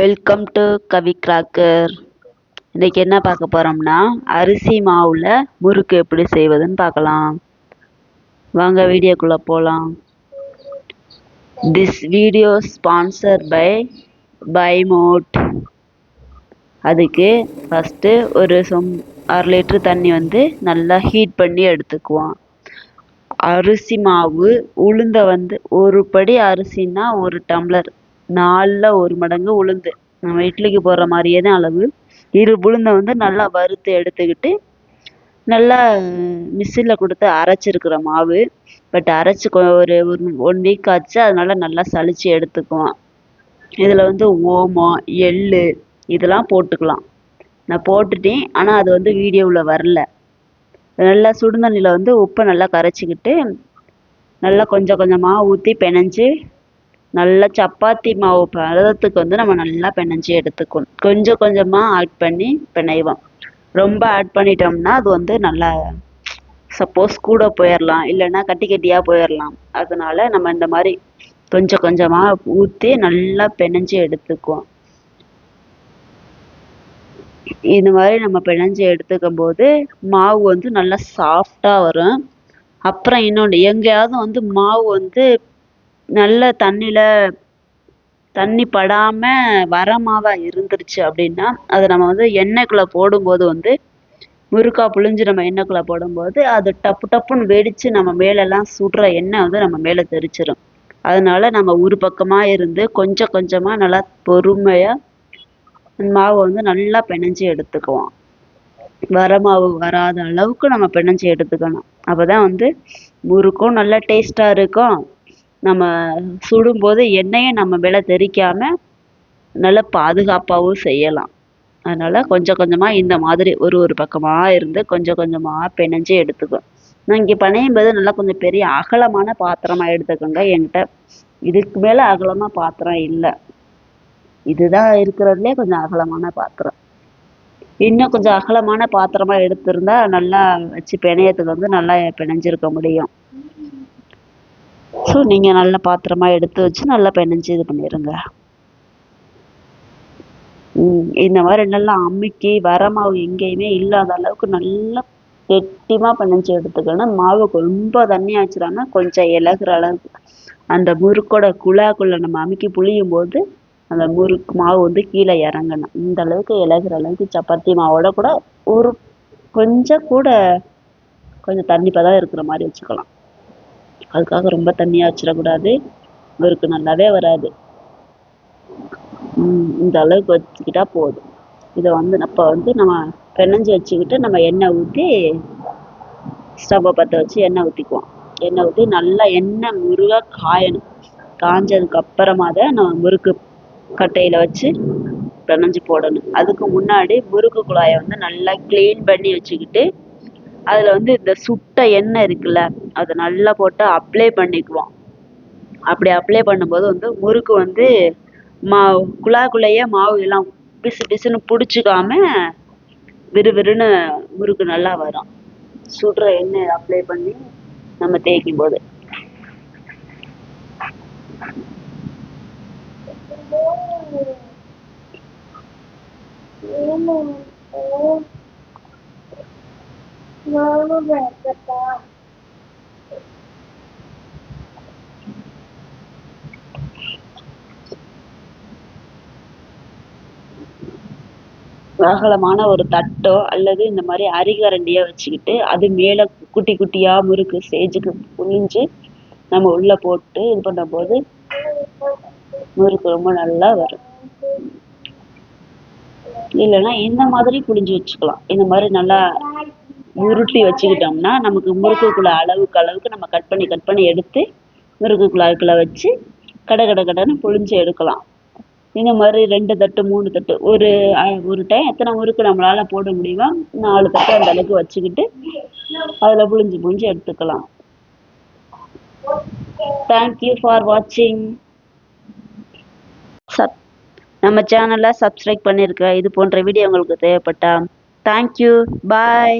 Welcome to Kavi cracker இன்றைக்கி என்ன பார்க்க போகிறோம்னா அரிசி மாவில் முறுக்கு எப்படி செய்வதுன்னு பார்க்கலாம். வாங்க வீடியோக்குள்ளே போகலாம் this video sponsor by by mode அதுக்கு ஃபஸ்ட்டு ஒரு சொம் அரை லிட்ரு தண்ணி வந்து நல்லா ஹீட் பண்ணி எடுத்துக்குவோம். அரிசி மாவு உளுந்தை வந்து ஒரு படி அரிசின்னா ஒரு டம்ளர். நாலில் ஒரு மடங்கு உளுந்து. நம்ம இட்லிக்கு போடுற மாதிரியே தான் அளவு. இரு உளுந்தை வந்து நல்லா வறுத்து எடுத்துக்கிட்டு நல்லா மிஷினில் கொடுத்து அரைச்சிருக்கிற மாவு. பட் அரைச்சி ஒரு ஒன் வீக் ஆச்சு அதனால நல்லா சளிச்சு எடுத்துக்குவோம் இதில் வந்து ஓமம் எள் இதெல்லாம் போட்டுக்கலாம். நான் போட்டுட்டேன் ஆனால் அது வந்து வீடியோவில் வரல. நல்லா சுடுதண்ணியில் வந்து உப்பை நல்லா கரைச்சிக்கிட்டு நல்லா கொஞ்சம் கொஞ்சமாக ஊற்றி பிணைஞ்சி நல்லா சப்பாத்தி மாவு பதத்துக்கு வந்து நம்ம நல்லா பிணைஞ்சி எடுத்துக்கணும். கொஞ்சம் கொஞ்சமாக ஆட் பண்ணி பிணைவோம். ரொம்ப ஆட் பண்ணிட்டோம்னா அது வந்து நல்லா சப்போஸ் கூட போயிடலாம் இல்லைன்னா கட்டி கட்டியாக போயிடலாம் அதனால நம்ம இந்த மாதிரி கொஞ்சம் கொஞ்சமாக ஊற்றி நல்லா பிணைஞ்சி எடுத்துக்குவோம். இந்த மாதிரி நம்ம பிணைஞ்சி எடுத்துக்கும் போது மாவு வந்து நல்லா சாஃப்டாக வரும். அப்புறம் இன்னொன்று எங்கேயாவது வந்து மாவு வந்து நல்ல தண்ணியில் தண்ணி படாமல் வர மாவாக இருந்துருச்சு அப்படின்னா அதை நம்ம வந்து எண்ணெய்க்குள்ளே போடும்போது வந்து முறுக்கா புழிஞ்சு நம்ம எண்ணெய்க்குள்ளே போடும்போது அது டப்பு டப்புன்னு வெடித்து நம்ம மேலெல்லாம் சுடுற எண்ணெய் வந்து நம்ம மேலே தெரிச்சிடும் அதனால நம்ம ஒரு பக்கமாக இருந்து கொஞ்சம் கொஞ்சமாக நல்லா பொறுமையாக மாவை வந்து நல்லா பிணைஞ்சி எடுத்துக்குவோம். வர மாவு வராத அளவுக்கு நம்ம பிணைஞ்சி எடுத்துக்கணும். அப்போ தான் வந்து முறுக்கும் நல்லா டேஸ்ட்டாக இருக்கும். நம்ம சுடும்போது எண்ணெயை நம்ம மேலே தெறிக்காமல் நல்லா பாதுகாப்பாகவும் செய்யலாம். அதனால் கொஞ்சம் கொஞ்சமாக இந்த மாதிரி ஒரு ஒரு பக்கமாக இருந்து கொஞ்சம் கொஞ்சமாக பிணைஞ்சு எடுத்துக்கும் நான் இங்கே பனையும் போது நல்லா கொஞ்சம் பெரிய அகலமான பாத்திரமாக எடுத்துக்கோங்க. என்கிட்ட இதுக்கு மேலே அகலமாக பாத்திரம் இல்லை. இதுதான் இருக்கிறதுலே கொஞ்சம் அகலமான பாத்திரம். இன்னும் கொஞ்சம் அகலமான பாத்திரமா எடுத்திருந்தா நல்லா வச்சு பிணையத்துக்கு வந்து நல்லா பிணைஞ்சிருக்க முடியும். ஸோ நீங்கள் நல்ல பாத்திரமா எடுத்து வச்சு நல்லா பிணைஞ்சு இது பண்ணிடுங்க இந்த மாதிரி நல்லா அமுக்கி வர மாவு எங்கேயுமே இல்லாத அளவுக்கு நல்லா கெட்டிமாக பிணைஞ்சு எடுத்துக்கணும் மாவு ரொம்ப தண்ணி ஆச்சுடாம கொஞ்சம் இலகுற அளவுக்கு. அந்த முறுக்கோட குழாக்குள்ள நம்ம அமுக்கி புளியும் போது அந்த முறுக்கு மாவு வந்து கீழே இறங்கணும். இந்த அளவுக்கு இலகுற அளவுக்கு சப்பாத்தி மாவோட கூட ஒரு கொஞ்சம் கூட கொஞ்சம் தண்ணி பதம் இருக்கிற மாதிரி வச்சுக்கலாம். அதுக்காக ரொம்ப தண்ணியாக வச்சிடக்கூடாது. இவருக்கு நல்லாவே வராது. இந்த அளவுக்கு வச்சுக்கிட்டா போதும். இதை வந்து அப்போ வந்து நம்ம பிணைஞ்சி வச்சுக்கிட்டு நம்ம எண்ணெய் ஊற்றி ஸ்டவ்வை பற்ற வச்சு எண்ணெய் ஊற்றிக்குவோம் எண்ணெய் ஊற்றி நல்லா எண்ணெய் முருகாக காயணும். காஞ்சதுக்கு அப்புறமா தான் நம்ம முறுக்கு கட்டையில் வச்சு பிணைஞ்சு போடணும். அதுக்கு முன்னாடி முறுக்கு குழாயை வந்து நல்லா க்ளீன் பண்ணி வச்சுக்கிட்டு அதில் வந்து இந்த சுட்ட எண்ணெய் இருக்குல்ல அதை நல்லா போட்டு அப்ளை பண்ணிக்குவோம் அப்படி அப்ளை பண்ணும்போது வந்து முறுக்கு வந்து மாவு குழாக்குள்ளேயே மாவு எல்லாம் பிசு பிசுன்னு பிடிச்சிக்காம விறுவிறுன்னு முறுக்கு நல்லா வரும். சுடுற எண்ணெய் அப்ளை பண்ணி நம்ம தேய்க்கும் போது அகலமான ஒரு தட்டோ அல்லது இந்த மாதிரி அரிகரண்டியோ வச்சுக்கிட்டு அது மேலே குட்டி குட்டியா முறுக்கு ஸ்டேஜுக்கு புழிஞ்சு நம்ம உள்ள போட்டு இது பண்ணும்போது முறுக்கு ரொம்ப நல்லா வரும். இல்லைன்னா இந்த மாதிரி புழிஞ்சு வச்சுக்கலாம். இந்த மாதிரி நல்லா உருட்டி வச்சுக்கிட்டோம்னா நமக்கு முறுக்குக்குள்ள அளவுக்கு அளவுக்கு நம்ம கட் பண்ணி கட் பண்ணி எடுத்து முறுக்குக்குள்ளாய்க்குள்ள வச்சு கடை கடை கடைன்னு புழிஞ்சு எடுக்கலாம். இந்த மாதிரி ரெண்டு தட்டு மூணு தட்டு ஒரு ஒரு டைம் எத்தனை முறுக்கு நம்மளால் போட முடியுமோ நாலு தட்டு அந்த அளவுக்கு வச்சுக்கிட்டு அதில் புழிஞ்சு புழிஞ்சு எடுத்துக்கலாம். தேங்க்யூ ஃபார் வாட்சிங் சப் நம்ம சேனலை சப்ஸ்கிரைப் பண்ணியிருக்க இது போன்ற வீடியோ உங்களுக்கு தேவைப்பட்டா தேங்க்யூ பாய்